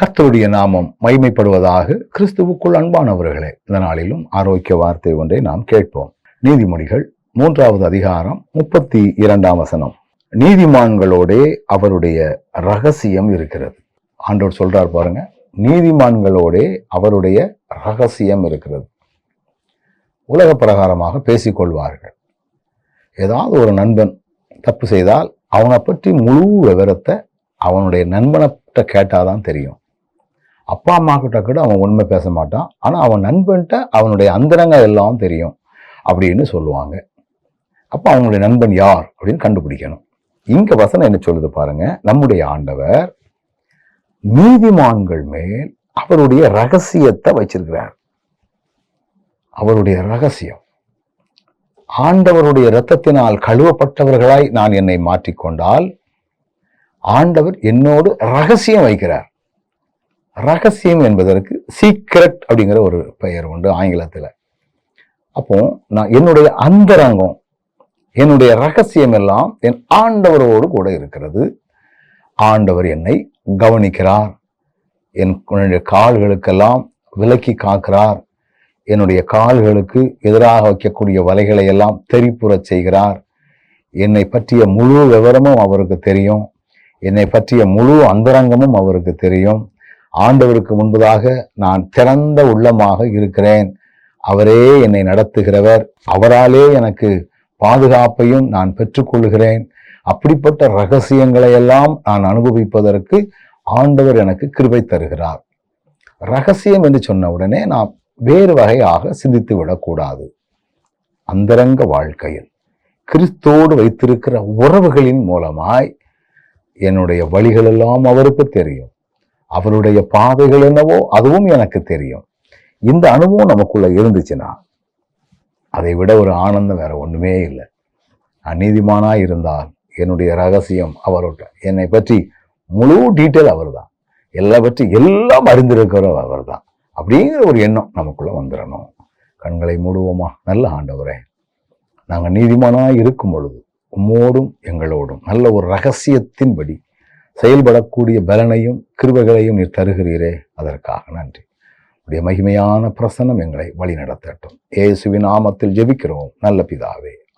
கர்த்தருடைய நாமம் மைமைப்படுவதாக கிறிஸ்துவுக்குள் அன்பானவர்களே இந்த நாளிலும் ஆரோக்கிய வார்த்தை ஒன்றை நாம் கேட்போம். நீதிமொழிகள் மூன்றாவது அதிகாரம் முப்பத்தி இரண்டாம் வசனம். நீதிமான்களோடே அவருடைய ரகசியம் இருக்கிறது. ஆண்டோர் சொல்றார் பாருங்க நீதிமான்களோடே அவருடைய ரகசியம் இருக்கிறது. உலக பிரகாரமாக பேசிக்கொள்வார்கள். ஏதாவது ஒரு நண்பன் தப்பு செய்தால் அவனை பற்றி முழு விவரத்தை அவனுடைய நண்பன்கிட்ட கேட்டாதான் தெரியும். அப்பா அம்மா கிட்ட கூட அவன் உண்மை பேச மாட்டான். ஆனால் அவன் நண்பன்கிட்ட அவனுடைய அந்தரங்க எல்லாம் தெரியும் அப்படின்னு சொல்லுவாங்க. அப்போ அவங்களுடைய நண்பன் யார் அப்படின்னு கண்டுபிடிக்கணும். இங்கே வசனம் என்ன சொல்லுது பாருங்க. நம்முடைய ஆண்டவர் நீதிமான்கள் மேல் அவருடைய ரகசியத்தை வச்சிருக்கிறார். அவருடைய ரகசியம். ஆண்டவருடைய இரத்தத்தினால் கழுவப்பட்டவர்களாய் நான் என்னை மாற்றிக்கொண்டால் ஆண்டவர் என்னோடு ரகசியம் வைக்கிறார். ரகசியம் என்பதற்கு சீக்ரெட் அப்படிங்கிற ஒரு பெயர் உண்டு ஆங்கிலத்தில். அப்போ நான் என்னுடைய அந்தரங்கம் என்னுடைய ரகசியம் எல்லாம் என் ஆண்டவரோடு கூட இருக்கிறது. ஆண்டவர் என்னை கவனிக்கிறார். என் என்னுடைய கால்களுக்கெல்லாம் விலக்கி காக்கிறார். என்னுடைய கால்களுக்கு எதிராக வைக்கக்கூடிய வலைகளை எல்லாம் தெரிப்புறச் செய்கிறார். என்னை பற்றிய முழு விவரமும் அவருக்கு தெரியும். என்னை பற்றிய முழு அந்தரங்கமும் அவருக்கு தெரியும். ஆண்டவருக்கு முன்பதாக நான் திறந்த உள்ளமாக இருக்கிறேன். அவரே என்னை நடத்துகிறவர். அவராலே எனக்கு பாதுகாப்பையும் நான் பெற்றுக்கொள்கிறேன் அப்படிப்பட்ட ரகசியங்களை எல்லாம் நான் அனுபவிப்பதற்கு ஆண்டவர் எனக்கு கிருபை தருகிறார். ரகசியம் என்று சொன்ன உடனே நாம் வேறு வகையாக சிந்தித்து விடக்கூடாது. அந்தரங்க வாழ்க்கையில் கிறிஸ்தோடு வைத்திருக்கிற உறவுகளின் மூலமாய் என்னுடைய வழிகளெல்லாம் அவருக்கு தெரியும். அவருடைய பாதைகள் என்னவோ அதுவும் எனக்கு தெரியும். இந்த அனுபவம் நமக்குள்ள இருந்துச்சுன்னா அதை விட ஒரு ஆனந்தம் வேற ஒண்ணுமே இல்லை. நான் நீதிமானா இருந்தால் என்னுடைய ரகசியம் அவரோட என்னை பற்றி முழு டீட்டெயில் அவர் தான் எல்லா பற்றி எல்லாம் அறிந்திருக்கிறவர் அவர் தான் அப்படிங்கிற ஒரு எண்ணம் நமக்குள்ள வந்துடணும் கண்களை மூடுவோமா? நல்ல ஆண்டவரே நாங்கள் நீதிமானாக இருக்கும் பொழுது உம்மோடும் எங்களோடும் நல்ல ஒரு ரகசியத்தின்படி செயல்படக்கூடிய பலனையும் கிருபைகளையும் நீர் தருகிறீரே. அதற்காக நன்றி. உடைய மகிமையான பிரசன்னம் எங்களை வழிநடத்தட்டும். ஏசுவின் நாமத்தில் ஜெபிக்கிறோம். நல்ல பிதாவே.